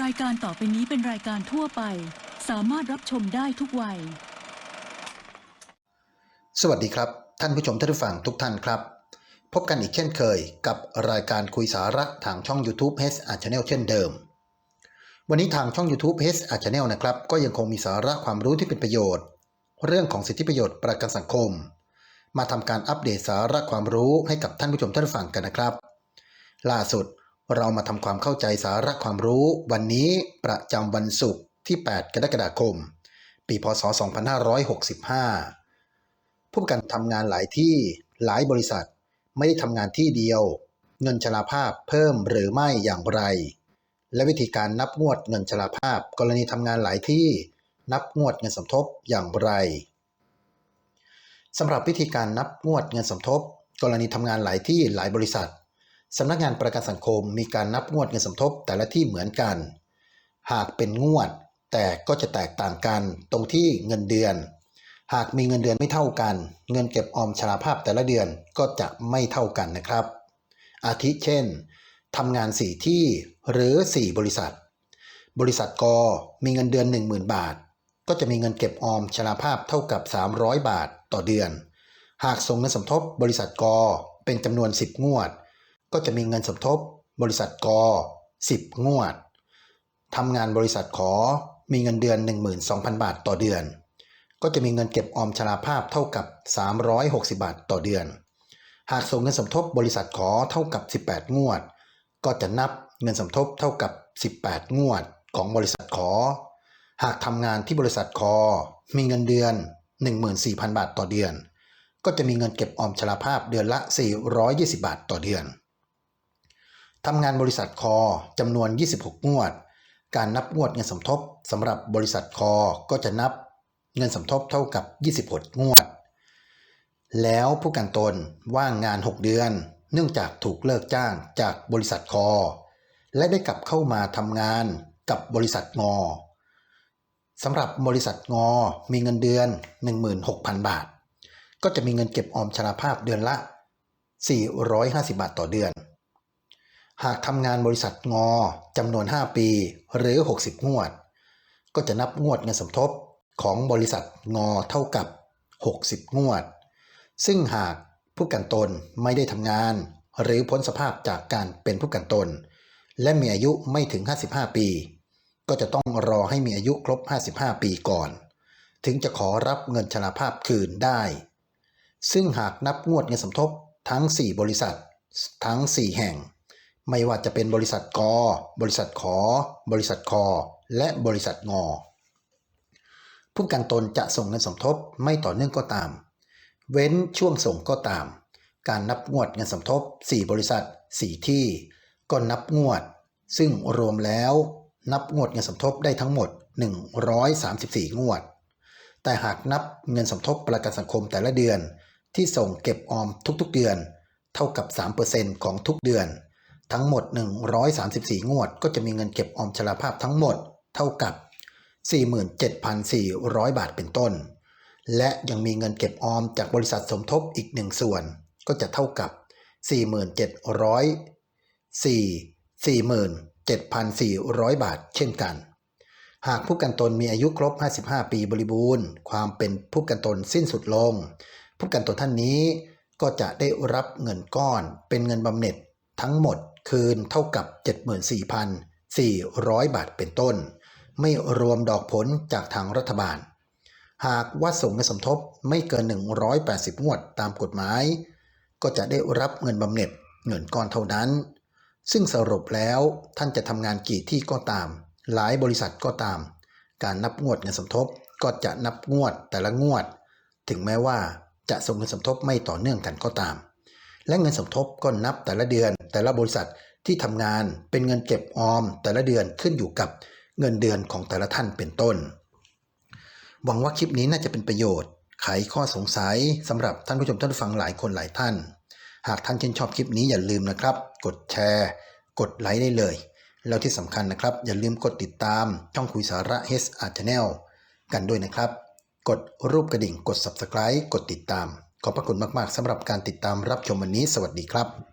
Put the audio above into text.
รายการต่อไปนี้เป็นรายการทั่วไป สามารถรับชมได้ทุกวัย สวัสดีครับ ท่านผู้ชมท่านผู้ฟังทุกท่านครับ พบกันอีกเช่นเคยกับรายการคุยสาระทางช่อง YouTube h a r Channel เช่นเดิม วันนี้ทางช่อง YouTube h a r Channel นะครับ ก็ยังคงมีสาระความรู้ที่เป็นประโยชน์ เรื่องของสิทธิประโยชน์ประกันสังคม มาทำการอัปเดตสาระความรู้ให้กับท่านผู้ชมท่านผู้ฟังกันนะครับ ล่าสุด เรามาทำความเข้าใจสาระความรู้ วันนี้ประจำวันศุกร์ที่ 8 กรกฎาคม ปีพศ 2565 ผู้ประกันทำงานหลายที่หลายบริษัท ไม่ได้ทำงานที่เดียว เงินชราภาพเพิ่มหรือไม่อย่างไร และวิธีการนับงวดเงินชราภาพ กรณีทำงานหลายที่ นับงวดเงินสมทบอย่างไรสำหรับวิธีการนับงวดเงินสมทบ กรณีทำงานหลายที่หลายบริษัท สำนักงานประกันสังคมมีการนับงวดเงินสมทบแต่ละที่เหมือนกัน หากเป็นงวด แต่ก็จะแตกต่างกันตรงที่เงินเดือน หากมีเงินเดือนไม่เท่ากัน เงินเก็บออมชราภาพแต่ละเดือนก็จะไม่เท่ากันนะครับ อาทิเช่นทำงาน 4 ที่หรือ 4 บริษัท บริษัทกมีเงินเดือน 10,000 บาท ก็จะมีเงินเก็บออมชราภาพเท่ากับ 300 บาทต่อเดือน หากส่งเงินสมทบบริษัทกเป็นจำนวน 10 งวด ก็จะมีเงินสมทบบริษัทก10 งวด ทำงานบริษัทขอมีเงินเดือน 12,000 บาทต่อเดือน ก็จะมีเงินเก็บออมชราภาพเท่ากับ 360 บาทต่อเดือน หากส่งเงินสมทบบริษัทขอเท่ากับ 18 งวด ก็จะนับเงินสมทบเท่ากับ 18 งวดของบริษัทขอ หากทำงานที่บริษัทคอมีเงินเดือน 14,000 บาทต่อเดือน ก็จะมีเงินเก็บออมชราภาพเดือนละ 420 บาทต่อเดือน ทำงานบริษัทคอจำนวน 26 งวด การนับงวดเงินสมทบสำหรับบริษัทคอก็จะนับเงินสมทบเท่ากับ 26 งวด แล้วผู้กันตนว่างงาน 6 เดือน เนื่องจากถูกเลิกจ้างจากบริษัทคอ และได้กลับเข้ามาทำงานกับบริษัทงอสำหรับบริษัทงอมีเงินเดือน 16,000 บาท ก็จะมีเงินเก็บออมชราภาพเดือนละ 450 บาทต่อเดือน หากทำงานบริษัทงอจำนวน 5 ปี หรือ 60 งวด ก็จะนับงวดเงินสมทบของบริษัทงอเท่ากับ 60 งวด ซึ่งหากผู้กันตนไม่ได้ทำงาน หรือพ้นสภาพจากการเป็นผู้กันตน และมีอายุไม่ถึง 55 ปี ก็จะต้องรอให้มีอายุครบ 55 ปีก่อน ถึงจะขอรับเงินชราภาพคืนได้ ซึ่งหากนับงวดเงินสมทบทั้ง 4 บริษัท ทั้ง 4 แห่ง ไม่ว่าจะเป็นบริษัทกบริษัทขอ บริษัทคอ และบริษัทงอ ผู้กันตนจะส่งเงินสมทบไม่ต่อเนื่องก็ตาม เว้นช่วงส่งก็ตาม การนับงวดเงินสมทบ 4 บริษัท 4 ที่ ก็นับงวด ซึ่งรวมแล้ว นับงวดเงินสมทบได้ทั้งหมด 134 งวด แต่หากนับเงินสมทบประกันสังคมแต่ละเดือน ที่ส่งเก็บออมทุกๆเดือน เท่ากับ 3%ของทุกเดือน ทั้งหมด 134 งวด ก็จะมีเงินเก็บออมชราภาพทั้งหมดเท่ากับ 47,400 บาทเป็นต้น และยังมีเงินเก็บออมจากบริษัทสมทบอีกหนึ่งส่วน ก็จะเท่ากับ 47,400 47,400 บาท เช่นกัน หากผู้กันตนมีอายุครบ 55 ปีบริบูรณ์ ความเป็นผู้กันตนสิ้นสุดลง ผู้กันตนท่านนี้ก็จะได้รับเงินก้อนเป็นเงินบำเหน็จ ทั้งหมดคืนเท่ากับ 74,400 บาทเป็นต้น ไม่รวมดอกผลจากทางรัฐบาล หากว่าส่งเงินสมทบไม่เกิน 180 งวดตามกฎหมาย ก็จะได้รับเงินบำเหน็จเงินก้อนเท่านั้น ซึ่งสรุปแล้วท่านจะทำงานกี่ที่ก็ตาม หลายบริษัทก็ตาม การนับงวดเงินสมทบก็จะนับงวดแต่ละงวด ถึงแม้ว่าจะส่งเงินสมทบไม่ต่อเนื่องกันก็ตาม และเงินสมทบก็นับแต่ละเดือน แต่ละบริษัทที่ทำงานเป็นเงินเก็บออม แต่ละเดือนขึ้นอยู่กับเงินเดือนของแต่ละท่านเป็นต้น หวังว่าคลิปนี้น่าจะเป็นประโยชน์ ไขข้อสงสัยสำหรับท่านผู้ชมท่านผู้ฟังหลายคนหลายท่าน หากท่านชื่นชอบคลิปนี้อย่าลืมนะครับ กดแชร์ กดไลค์ได้เลย แล้วที่สำคัญนะครับ อย่าลืมกดติดตามช่องคุยสาระ h r Channel กันด้วยนะครับ กดรูปกระดิ่งกด Subscribe กดติดตาม ขอบพระคุณมาก ๆสำหรับการติดตามรับชมวันนี้ สวัสดีครับ